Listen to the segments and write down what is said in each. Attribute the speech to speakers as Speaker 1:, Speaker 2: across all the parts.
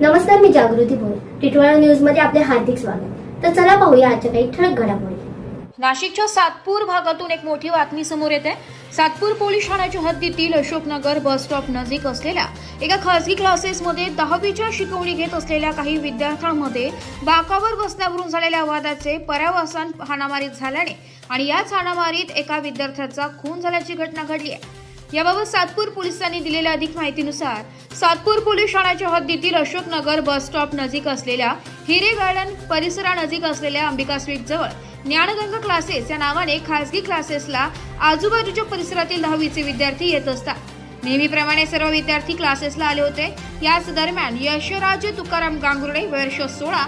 Speaker 1: जागृती भोर टिटवाळा न्यूजमध्ये आपले हार्दिक स्वागत. तर चला पाहूया आजच्या काही ठळक घडामोडी.
Speaker 2: नाशिकच्या सातपूर भागातून एक मोठी बातमी समोर येते. सातपूर पोलीस ठाण्याच्या हद्दीतील अशोकनगर बस स्टॉप नजीक असलेल्या एका खासगी क्लासेसमध्ये दहावीच्या शिकवणी घेत असलेल्या काही विद्यार्थ्यांमध्ये बाकावर बसण्यावरून झालेल्या वादाचे पर्यावसान हाणामारीत झाल्याने आणि याच हाणामारीत एका विद्यार्थ्याचा खून झाल्याची घटना घडली आहे. याबाबत सातपूर पोलिसांनी दिलेल्या अधिक माहितीनुसार सातपूर पोलीस ठाण्याच्या हद्दीतील अशोकनगर बस स्टॉप नजीक असलेल्या हिरे गार्डन परिसरानजीक असलेल्या अंबिका स्वीट जवळ ज्ञानगंगा क्लासेस या नावाने खासगी क्लासेसला आजूबाजूच्या परिसरातील दहावीचे विद्यार्थी येत असतात. नेहमीप्रमाणे सर्व विद्यार्थी क्लासेसला आले होते. याच दरम्यान यशराज तुकाराम गांगुर्डे वर्ष सोळा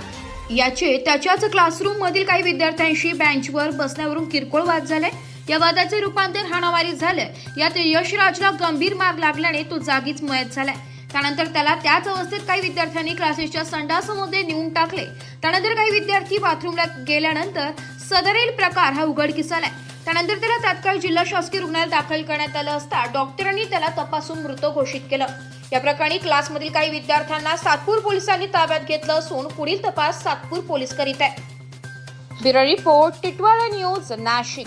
Speaker 2: याचे त्याच्याच क्लासरूम मधील काही विद्यार्थ्यांशी बेंचवर बसण्यावरून किरकोळ वाद झालाय या वादाचे रूपांतर हाणामारीत झालं. यात यशराजला गंभीर मार लागल्याने तो जागीच मयत झालाय. त्यानंतर त्याला त्याच अवस्थेत काही विद्यार्थ्यांनी क्लासेसच्या संडासमध्ये नेऊन टाकले. त्यानंतर काही विद्यार्थी बाथरूमला गेल्यानंतर सदरील प्रकार हा उघडकीस आलाय त्यानंतर त्याला तात्काळ जिल्हा शासकीय रुग्णालयात दाखल करण्यात आलं असता डॉक्टरांनी त्याला तपासून मृत घोषित केलं. या प्रकरणी क्लासमधील काही विद्यार्थ्यांना सातपूर पोलिसांनी ताब्यात घेतलं असून पुढील तपास सातपूर पोलीस करीत आहे bureau report Titwala news Nashik.